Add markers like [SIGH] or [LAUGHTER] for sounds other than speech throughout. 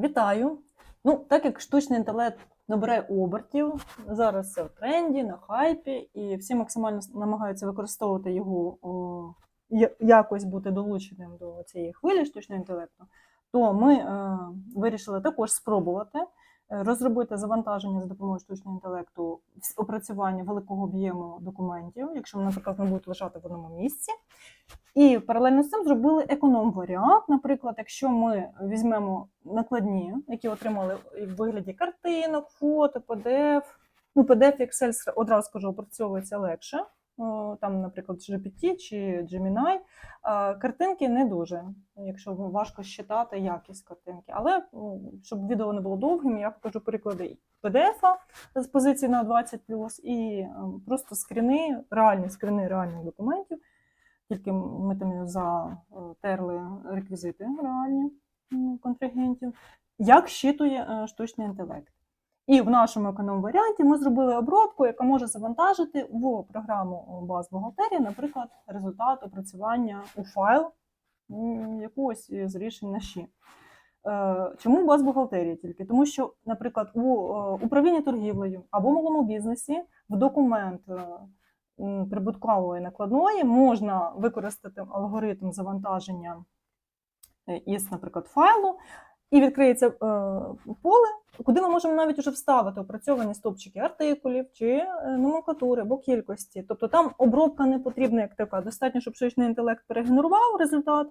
Вітаю! Ну, так як штучний інтелект набирає обертів, зараз це в тренді, на хайпі, і всі максимально намагаються використовувати його о, якось бути долученим до цієї хвилі штучного інтелекту, то ми е, вирішили також спробувати розробити завантаження за допомогою штучного інтелекту опрацювання великого об'єму документів, якщо вони, наприклад, не будуть лежати в одному місці. І паралельно з цим зробили економ-варіант. Наприклад, якщо ми візьмемо накладні, які отримали в вигляді картинок, фото, PDF, ну, PDF Excel одразу скажу, опрацьовується легше. Там, наприклад, GPT чи Gemini. Картинки не дуже, якщо важко считати якість картинки. Але ну, щоб відео не було довгим, я покажу приклади PDF з позиції на 20 і ем, просто скріни, реальні скріни реальних документів. Тільки ми там затерли реквізити реальні контрагентів, як щитує е, штучний інтелект. І в нашому економ-варіанті ми зробили обробку, яка може завантажити в програму баз бухгалтерії, наприклад, результат опрацювання у файл якогось із рішень на ЩІ. Е, Чому баз бухгалтерії тільки? Тому що, наприклад, у е, управлінні торгівлею або малому бізнесі в документ е, прибуткової накладної можна використати алгоритм завантаження із, наприклад, файлу, і відкриється е, поле, куди ми можемо навіть уже вставити опрацьовані стопчики артикулів чи е, номенклатури або кількості. Тобто там обробка не потрібна як така. Достатньо, щоб штучний інтелект перегенерував результат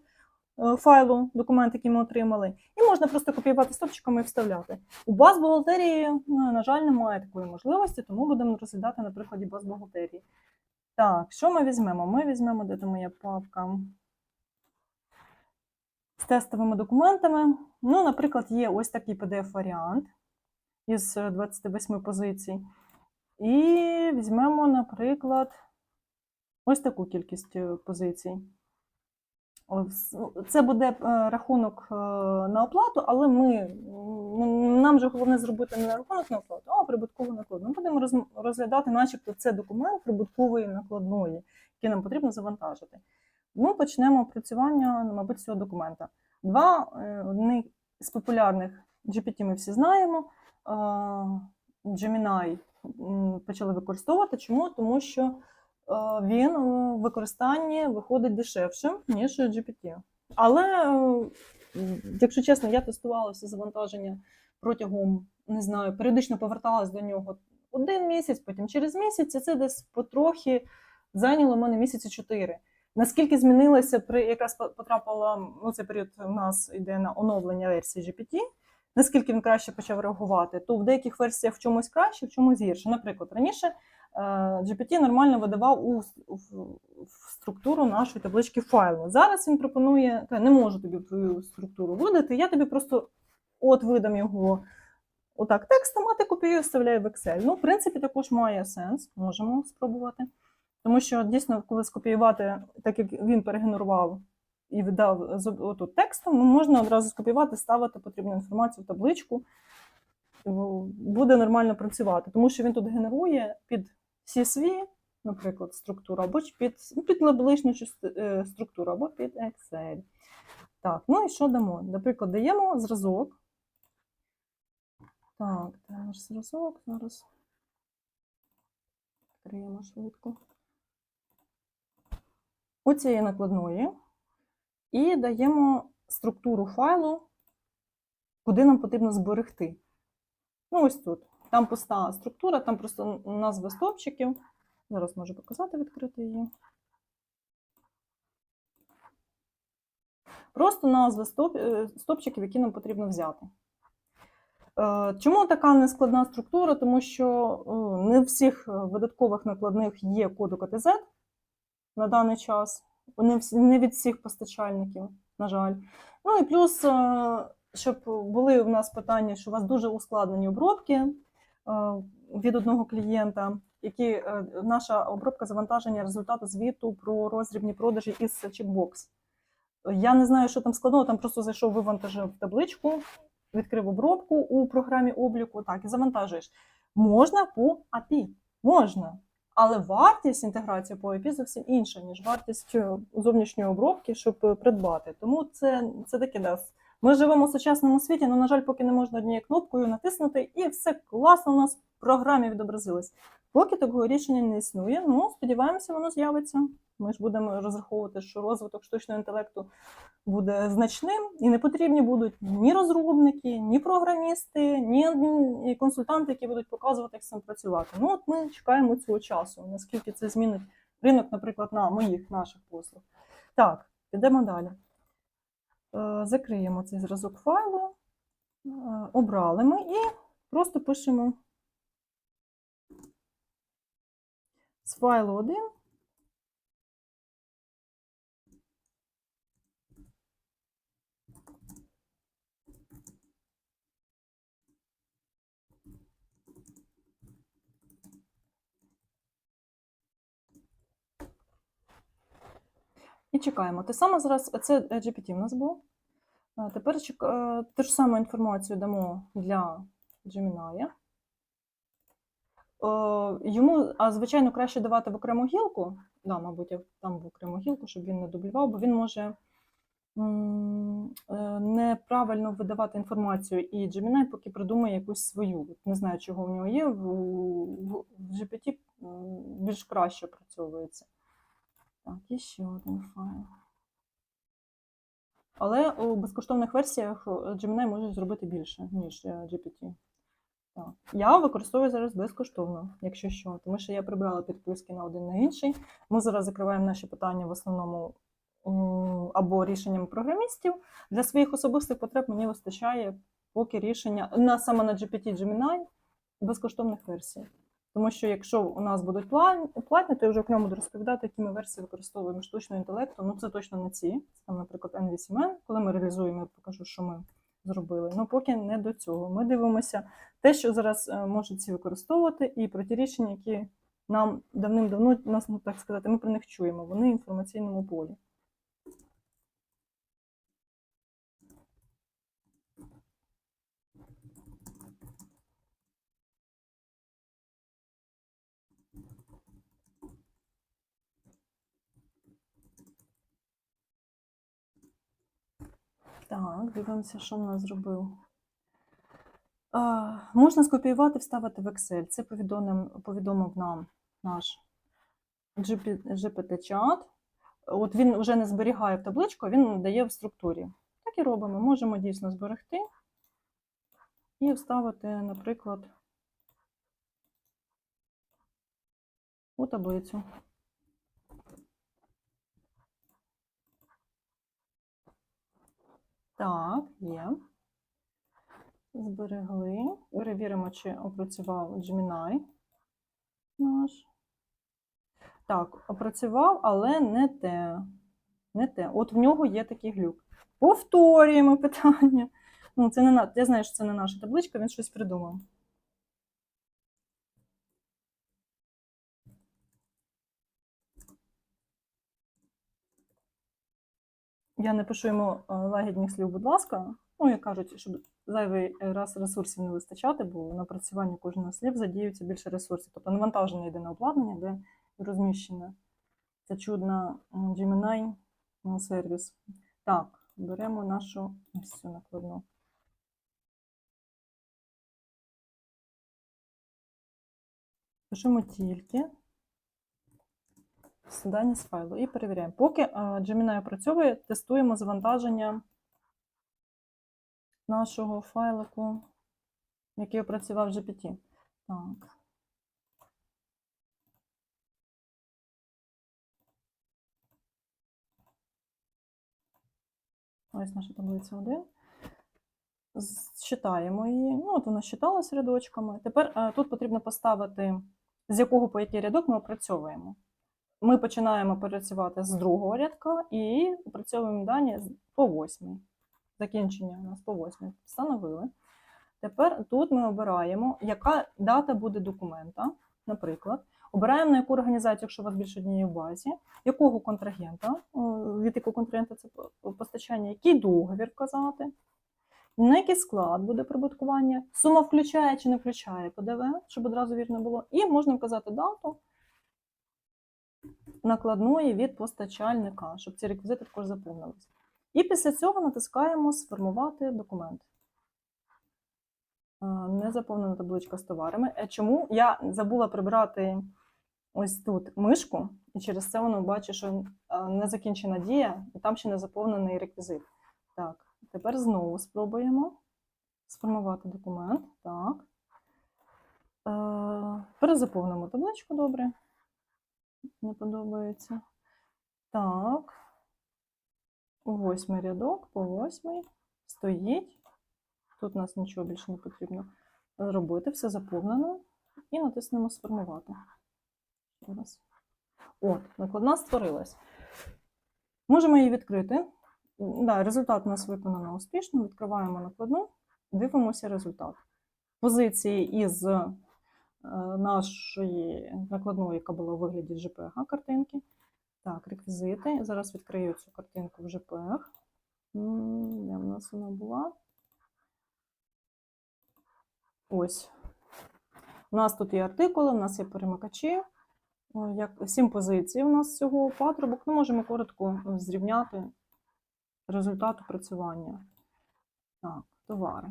е, файлу, документ, який ми отримали, і можна просто копіювати стопчиками і вставляти. У баз бухгалтерії, е, на жаль, немає такої можливості, тому будемо розглядати на прикладі баз бухгалтерії. Так, що ми візьмемо? Ми візьмемо, де там моя папка з тестовими документами. Ну, наприклад, є ось такий PDF-варіант із е, 28 позицій. І візьмемо, наприклад, ось таку кількість е, позицій. Ну, Це буде е, рахунок е, на оплату, але ми, нам же головне зробити не рахунок на оплату, а прибуткову накладну. Ми будемо розглядати, начебто, це документ прибуткової накладної, який нам потрібно завантажити. Ми почнемо опрацювання, ну, мабуть, цього документа. Два е, одні з популярних GPT ми всі знаємо. Gemini почали використовувати. Чому? Тому що е, він у використанні виходить дешевшим, ніж GPT. Але, е, якщо чесно, я тестувала все завантаження протягом, не знаю, періодично поверталась до нього один місяць, потім через місяць, і це десь потрохи зайняло мене місяці чотири. Наскільки змінилося при якраз по- потрапила ну, цей період у нас йде на оновлення версії GPT, наскільки він краще почав реагувати, то в деяких версіях в чомусь краще, в чомусь гірше. Наприклад, раніше е, GPT нормально видавав у, в, структуру нашої таблички файлу. Зараз він пропонує, «Та, не можу тобі твою структуру видати, я тобі просто от видам його отак текстом, а ти копіюєш, вставляю в Excel. Ну, в принципі, також має сенс, можемо спробувати. Тому що дійсно, коли скопіювати, так як він перегенерував і видав з отут текстом, ну, можна одразу скопіювати, ставити потрібну інформацію в табличку, буде нормально працювати, тому що він тут генерує під CSV, наприклад, структуру, або під, ну, під табличну е, структуру, або під Excel. Так, ну і що дамо? Наприклад, даємо зразок. Так, наш зразок зараз. Відкриємо швидко. У цієї накладної і даємо структуру файлу, куди нам потрібно зберегти. Ну, ось тут. Там пуста структура, там просто назви стопчиків. Зараз можу показати, відкрити її. Просто назви стоп, е, стопчиків, які нам потрібно взяти. Е, Чому така нескладна структура? Тому що е, не всіх видаткових накладних є код УКТЗ на даний час. Не, від всіх постачальників, на жаль. Ну і плюс, е, щоб були в нас питання, що у вас дуже ускладнені обробки е, від одного клієнта, які е, наша обробка завантаження результату звіту про роздрібні продажі із чекбокс. Я не знаю, що там складного, там просто зайшов, вивантажив табличку, відкрив обробку у програмі обліку, так, і завантажуєш. Можна по API, можна. Але вартість інтеграції по IP зовсім інша, ніж вартість е, зовнішньої обробки, щоб е, придбати. Тому це, це таке да, Ми живемо в сучасному світі, але, на жаль, поки не можна однією кнопкою натиснути, і все класно у нас в програмі відобразилось. Поки такого рішення не існує, ну сподіваємося, воно з'явиться. Ми ж будемо розраховувати, що розвиток штучного інтелекту буде значним, і не потрібні будуть ні розробники, ні програмісти, ні консультанти, які будуть показувати, як з цим працювати. Ну от ми чекаємо цього часу, наскільки це змінить ринок, наприклад, на моїх наших послуг. Так, підемо далі. Е, Закриємо цей зразок файлу, Е, обрали ми і просто пишемо з файлу 1 І чекаємо. Те саме зараз, це GPT в нас був. Тепер е, ту ж саму інформацію дамо для Gemini. Е, Йому, а звичайно, краще давати в окрему гілку. Да, мабуть, там в окрему гілку, щоб він не дублював, бо він може е, неправильно видавати інформацію, і Gemini поки придумає якусь свою. Не знаю, чого в нього є. В, GPT більш краще працьовується. Так, і ще один файл. Але у безкоштовних версіях е, Gemini може зробити більше, ніж GPT. Я використовую зараз безкоштовно, якщо що, тому що я прибрала підписки на один на інший. Ми зараз закриваємо наші питання в основному або рішенням програмістів. Для своїх особистих потреб мені вистачає поки рішення на саме на GPT Gemini безкоштовних версій. Тому що якщо у нас будуть платні, то я вже окремо буду розповідати, які ми версії використовуємо штучного інтелекту. Ну це точно не ці. Там, наприклад, N8N. Коли ми реалізуємо, я покажу, що ми зробили. Ну поки не до цього. Ми дивимося те, що зараз е, можуть ці використовувати, і про ті рішення, які нам давним-давно нас, ну так сказати, ми про них чуємо. Вони в інформаційному полі. Так, дивимося, що в нас зробив. А, можна скопіювати, вставити в Excel. Це повідомив, нам наш GPT-чат. От він вже не зберігає в табличку, він дає в структурі. Так і робимо. Можемо дійсно зберегти і вставити, наприклад, у таблицю. Так, є. Зберегли. Перевіримо, чи опрацював Gemini наш. Так, опрацював, але не те. Не те. От в нього є такий глюк. Повторюємо [LAUGHS] питання. Ну, це не. Я знаю, що це не наша табличка, він щось придумав. Я не пишу йому е, лагідних слів, будь ласка. Ну, як кажуть, щоб зайвий раз ресурсів не вистачати, бо на працювання кожного слів задіюється більше ресурсів. Тобто навантаження йде на обладнання, де розміщена ця чудна Gemini сервіс. Так, беремо нашу ось накладну. Пишемо тільки дані з файлу і перевіряємо. Поки Gemini працює, тестуємо завантаження нашого файлику, який опрацював GPT. Так. Ось наша таблиця 1. Считаємо її. Ну, от вона считалась рядочками. Тепер тут потрібно поставити, з якого по який рядок ми опрацьовуємо. Ми починаємо працювати з другого рядка і опрацьовуємо дані по восьмій. Закінчення у нас по восьмій. Встановили. Тепер тут ми обираємо, яка дата буде документа, наприклад. Обираємо на яку організацію, якщо у вас більше однієї в базі, якого контрагента, від якого контрагента це постачання, який договір вказати, на який склад буде прибуткування, сума включає чи не включає ПДВ, щоб одразу вірно було, і можна вказати дату накладної від постачальника, щоб ці реквізити також заповнилися. І після цього натискаємо Сформувати документ. Е, Не заповнена табличка з товарами. Е, Чому? Я забула прибрати ось тут мишку, і через це воно бачить, що е, не закінчена дія, і там ще не заповнений реквізит. Так, тепер знову спробуємо сформувати документ. Так. Перезаповнимо табличку, добре. Не подобається. Так. Восьмий рядок по восьмий. Стоїть. Тут у нас нічого більше не потрібно робити, все заповнено. І натиснемо сформувати. Ще раз. От, накладна створилась. Можемо її відкрити. Да, результат у нас виконано успішно. Відкриваємо накладну, дивимося результат. Позиції із нашої накладної, яка була у вигляді JPEG картинки. Так, реквізити. Зараз відкрию цю картинку в JPEG. Де в нас вона була? Ось. У нас тут є артикули, у нас є перемикачі. Як сім позицій у нас всього патрубок. Ну, можемо коротко зрівняти результат опрацювання. Так, товари.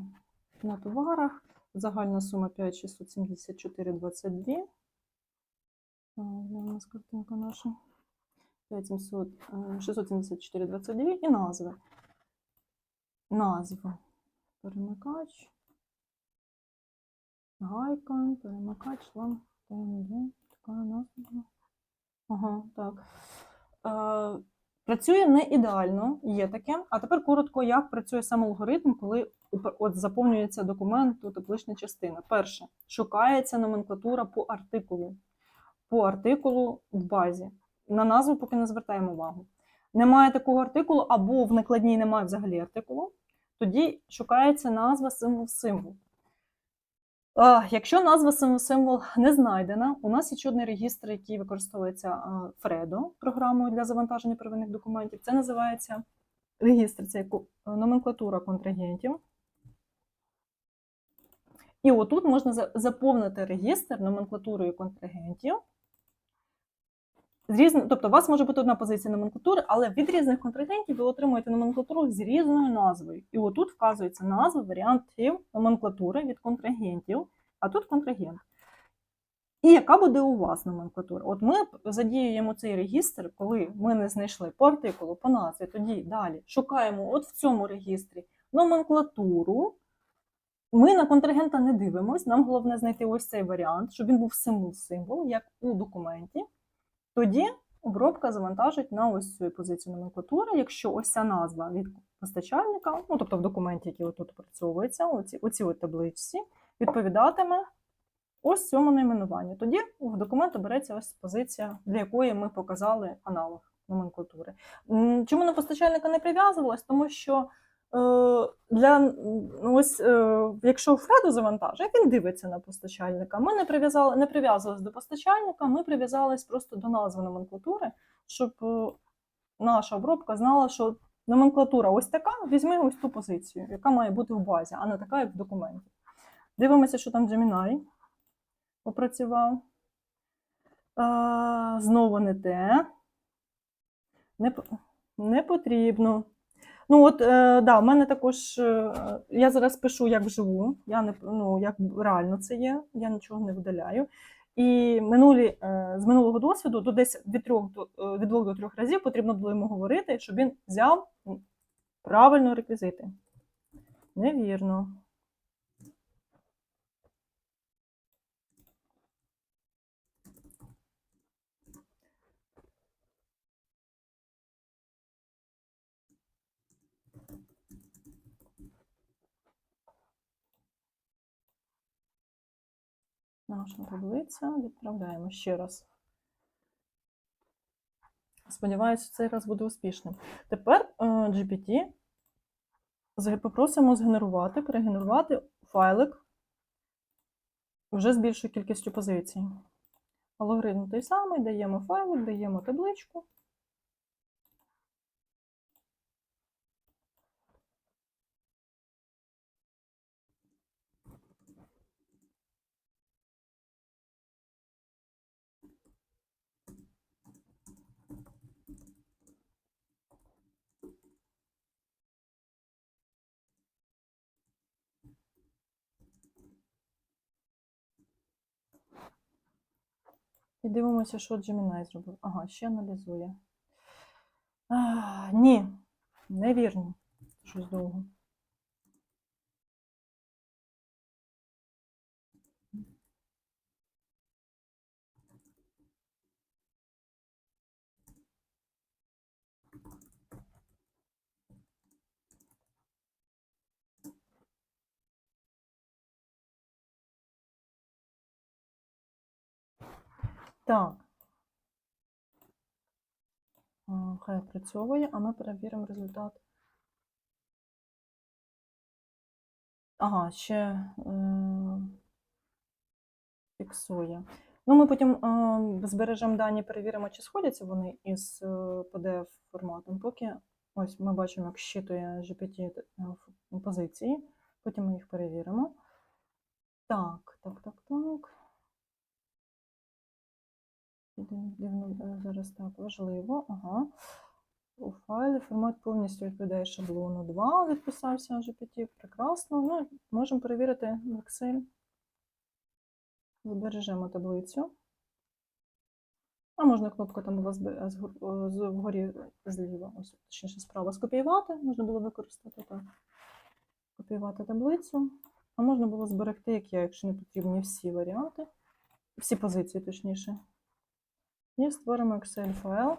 На товарах загальна сума 5674,22. Де у нас картинка наша? 5700, е, 674,22 і назви. Назва. Перемикач. Гайка, перемикач, шланг, ТНД. Така назва. Ага, так. Працює не ідеально, є таке. А тепер коротко, як працює сам алгоритм, коли от заповнюється документ, тут таблична частина. Перше, шукається номенклатура по артикулу. По артикулу в базі. На назву поки не звертаємо увагу. Немає такого артикулу, або в накладній немає взагалі артикулу, тоді шукається назва символ символ. А, Якщо назва символ не знайдена, у нас є чудний регістр, який використовується Фредо програмою для завантаження первинних документів. Це називається регістр, це номенклатура контрагентів. І отут можна заповнити регістр номенклатурою контрагентів. З різн... Тобто, у вас може бути одна позиція номенклатури, але від різних контрагентів ви отримуєте номенклатуру з різною назвою. І отут вказується назва варіантів номенклатури від контрагентів, а тут контрагент. І яка буде у вас номенклатура? От ми задіюємо цей регістр, коли ми не знайшли по артикулу, по назві, тоді далі шукаємо от в цьому регістрі номенклатуру. Ми на контрагента не дивимось, нам головне знайти ось цей варіант, щоб він був символ-символ, як у документі. Тоді обробка завантажить на ось цю позицію номенклатури, якщо ось ця назва від постачальника, ну тобто в документі, який отут опрацьовується, оці, оці от табличці, відповідатиме ось цьому найменуванню. Тоді в документ береться ось позиція, для якої ми показали аналог номенклатури. Чому на постачальника не прив'язувалось? Тому що для м, ну, ось, е, якщо Фреду завантажує, він дивиться на постачальника. Ми не прив'язали, не прив'язувалися до постачальника, ми прив'язались просто до назви номенклатури, щоб е, наша обробка знала, що номенклатура ось така, візьми ось ту позицію, яка має бути в базі, а не така, як в документі. Дивимося, що там Gemini опрацював. А, знову не те. Не, не потрібно. Ну, от, е, да, в мене також. е, я зараз пишу як вживу, я не, ну, як реально це є, я нічого не видаляю. І минулі, е, з минулого досвіду до десь від, трьох, до- е, від двох до трьох разів потрібно було йому говорити, щоб він взяв правильно реквізити. Невірно. Наша таблиця. Відправляємо ще раз. Сподіваюся, цей раз буде успішним. Тепер е, GPT попросимо згенерувати, перегенерувати файлик вже з більшою кількістю позицій. Алгоритм той самий, даємо файлик, даємо табличку. І дивимося, що Джемінай зробив. Ага, ще аналізує. А, ні, невірно. Щось довго. Так. Хай опрацьовує, а ми перевіримо результат. Ага, ще е, фіксує. Ну, ми потім е, збережемо дані, перевіримо, чи сходяться вони із е, PDF форматом. Поки ось ми бачимо, як щитує GPT е, позиції. Потім ми їх перевіримо. Так, так, так, так. Див- Дивно зараз так важливо. Ага. У файлі формат повністю відповідає шаблону 2, відписався GPT. Прекрасно. Ну, можемо перевірити в Excel. Збережемо таблицю. А можна кнопку там о, з- вгорі зліва, ось точніше справа, скопіювати. Можна було використати так. Копіювати таблицю. А можна було зберегти, як я, якщо не потрібні всі варіанти, всі позиції, точніше. І створимо Excel файл.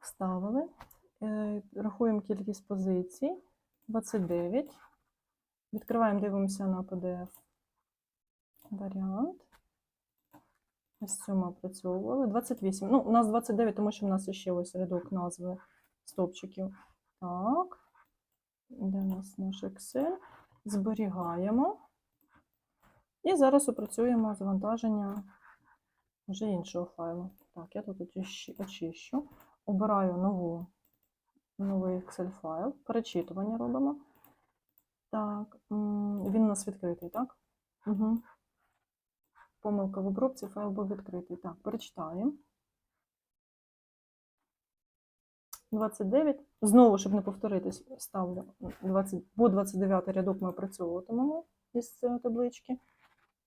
Вставили. Е, Рахуємо кількість позицій. 29. Відкриваємо, дивимося на PDF варіант. Ось цю опрацьовували. 28. Ну, у нас 29, тому що в нас ще ось рядок назви стовпчиків. Так. Де у нас наш Excel? Зберігаємо. І зараз опрацюємо завантаження вже іншого файлу. Так, я тут очищу-. Обираю нову, новий Excel файл. Перечитування робимо. Так, він у нас відкритий, так? Угу. Помилка в обробці, файл був відкритий. Так, перечитаємо. 29. Знову, щоб не повторитись, ставлю 20, бо 29 рядок ми опрацьовуватимемо із цієї таблички.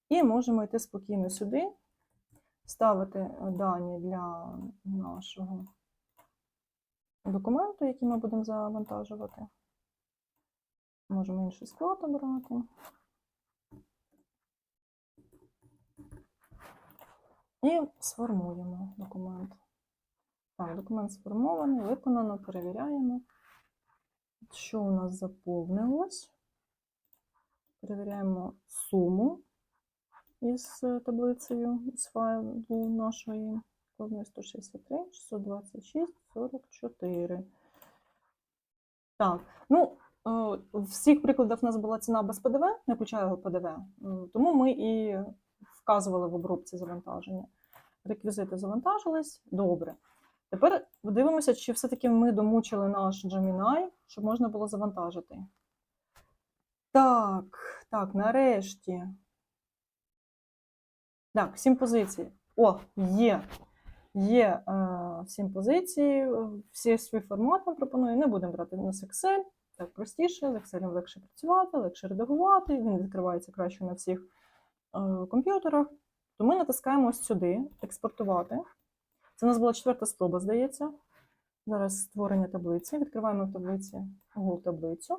І можемо йти спокійно сюди, ставити е, дані для нашого документу, який ми будемо завантажувати. Можемо інший склад обрати. І сформуємо документ. Так, документ сформований, виконано, перевіряємо, що у нас заповнилось. Перевіряємо суму із е, таблицею з файлу нашої кожної 163, 626, 44. Так, ну, е, в всіх прикладах в нас була ціна без ПДВ, не включаю ПДВ, е, тому ми і вказували в обробці завантаження. Реквізити завантажились, добре. Тепер подивимося, чи все-таки ми домучили наш Gemini, щоб можна було завантажити. Так, так, нарешті. Так, сім позицій. О, є. Є е, сім позицій. Всі свій формат нам пропоную. Не будемо брати у нас Excel. Так простіше, з Excel легше працювати, легше редагувати. Він відкривається краще на всіх е, комп'ютерах. То ми натискаємо ось сюди, експортувати. Це у нас була четверта спроба, здається. Зараз створення таблиці. Відкриваємо в таблиці Google таблицю.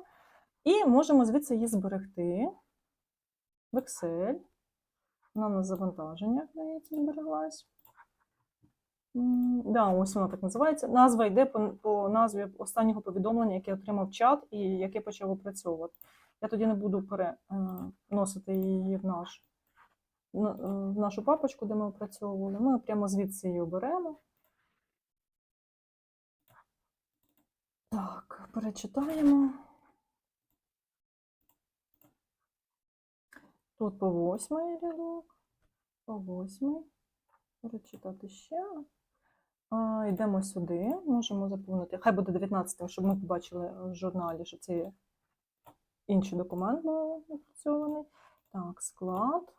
І можемо звідси її зберегти в Excel. Вона у нас завантаження, здається, збереглась. Да, ось вона так називається. Назва йде по, по назві останнього повідомлення, яке отримав чат і яке почав опрацьовувати. Я тоді не буду переносити її в, наш, на- е, в нашу папочку, де ми опрацьовували. Ми прямо звідси її оберемо. Так, перечитаємо. Тут по восьмий рядок, по восьмий. Перечитати ще. А, йдемо сюди, можемо заповнити. Хай буде 19, щоб ми побачили в журналі, що це інший документ був опрацьований. Так, склад.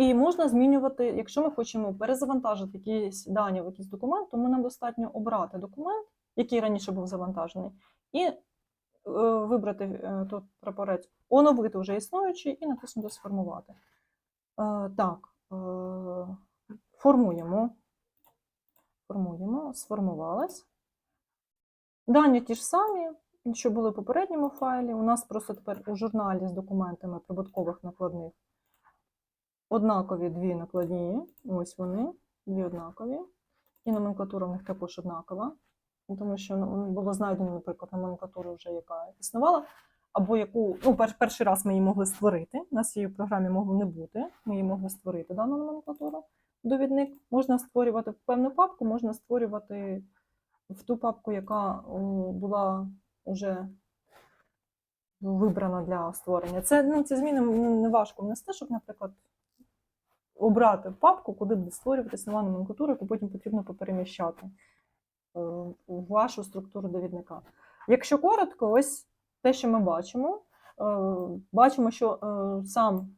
І можна змінювати, якщо ми хочемо перезавантажити якісь дані в якийсь документ, то нам достатньо обрати документ, який раніше був завантажений, і е, вибрати е, тут прапорець, оновити вже існуючий і натиснути Сформувати. Е, так, формуємо. Формуємо, сформувалась. Дані ті ж самі, що були в попередньому файлі. У нас просто тепер у журналі з документами прибуткових накладних однакові дві накладні. Ось вони, дві однакові. І номенклатура в них також однакова. Тому що ну, було знайдено, наприклад, номенклатуру вже, яка існувала, або яку ну, пер, перший раз ми її могли створити. У нас її в програмі могло не бути. Ми її могли створити дану номенклатуру. Довідник можна створювати в певну папку, можна створювати в ту папку, яка була вже вибрана для створення. Це, ну, ці зміни ну, не важко внести, щоб, наприклад, обрати папку, куди буде створюватися нова номенклатура, яку потім потрібно попереміщати е, в вашу структуру довідника. Якщо коротко, ось те, що ми бачимо. Е, Бачимо, що е, сам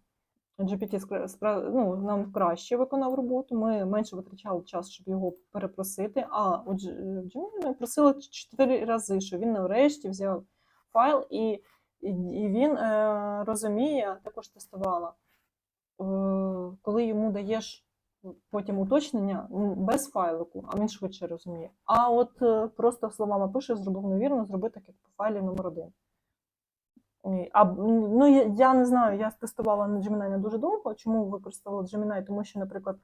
GPT ну, нам краще виконав роботу, ми менше витрачали час, щоб його перепросити. А у Gemini ми просили чотири рази, що він нарешті взяв файл, і, і, він е, розуміє, також тестувала, е, коли йому даєш потім уточнення без файлику, а він швидше розуміє. А от е, просто словами пише, зробив невірно, зроби так, як по файлі номер один. А, ну, я, не знаю, я тестувала на Gemini не дуже довго. Чому використовувала Gemini? Тому що, наприклад,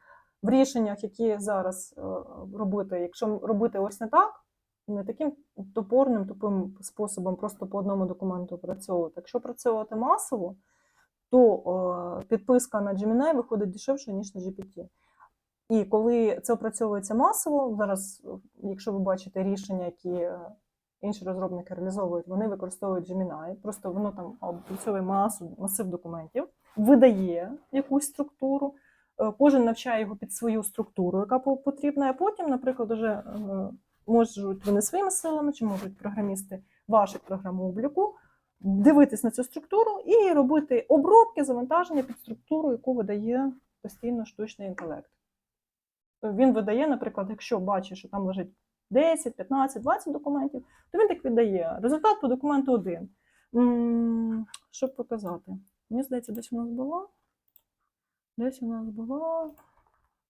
в рішеннях, які зараз е, робити, якщо робити ось не так, не таким топорним, тупим способом, просто по одному документу опрацьовувати. Якщо працювати масово, то підписка на Gemini виходить дешевше, ніж на GPT. І коли це опрацьовується масово, зараз, якщо ви бачите рішення, які е, інші розробники реалізовують, вони використовують Gemini, просто воно там опрацьовує масу, масив документів, видає якусь структуру, е, кожен навчає його під свою структуру, яка потрібна, а потім, наприклад, уже е, можуть вони своїми силами, чи можуть програмісти ваших програм обліку дивитись на цю структуру і робити обробки, завантаження під структуру, яку видає постійно штучний інтелект. Він видає, наприклад, якщо бачить, що там лежить 10, 15, 20 документів, то він так віддає. Результат по документу один. Щоб показати. Мені здається, десь у нас було. Десь у нас було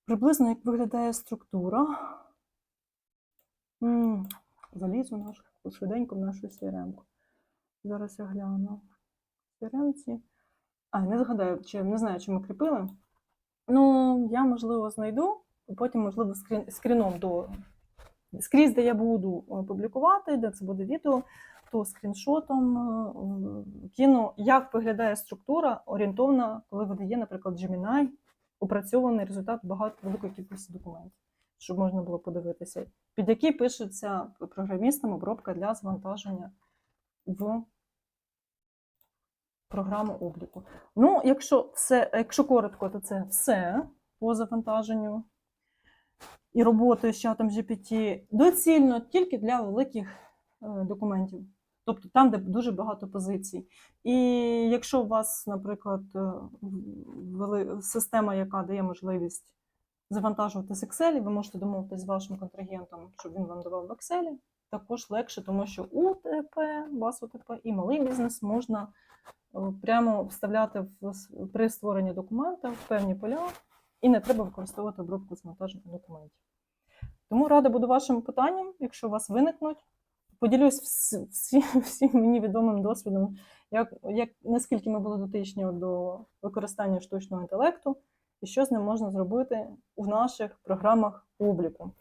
приблизно як виглядає структура. Залізу нашу швиденько в нашу CRM. Зараз я гляну. В CRM. А, не згадаю, чи не знаю, чи ми кріпили. Ну, я, можливо, знайду, потім, можливо, скрін, скріном до скрізь, де я буду е, публікувати, де це буде відео, то скріншотом е, кину, як виглядає структура орієнтовна, коли видає, наприклад, Gemini, опрацьований результат багато великої кількості документів, щоб можна було подивитися, під які пишеться програмістам обробка для завантаження в програму обліку. Ну, якщо все, якщо коротко, то це все по завантаженню і роботою з чатом GPT доцільно тільки для великих е, документів, тобто там, де дуже багато позицій. І якщо у вас, наприклад, е, система, яка дає можливість завантажувати з Excel, ви можете домовитися з вашим контрагентом, щоб він вам давав в Excel, також легше, тому що УТП, вас УТП і малий бізнес можна е, прямо вставляти в, при створенні документа в певні поля, і не треба використовувати обробку завантаження документів. Тому рада буду вашим питанням, якщо у вас виникнуть. Поділюсь всі, всі, всім мені відомим досвідом, як, як, наскільки ми були дотичні до використання штучного інтелекту і що з ним можна зробити у наших програмах обліку.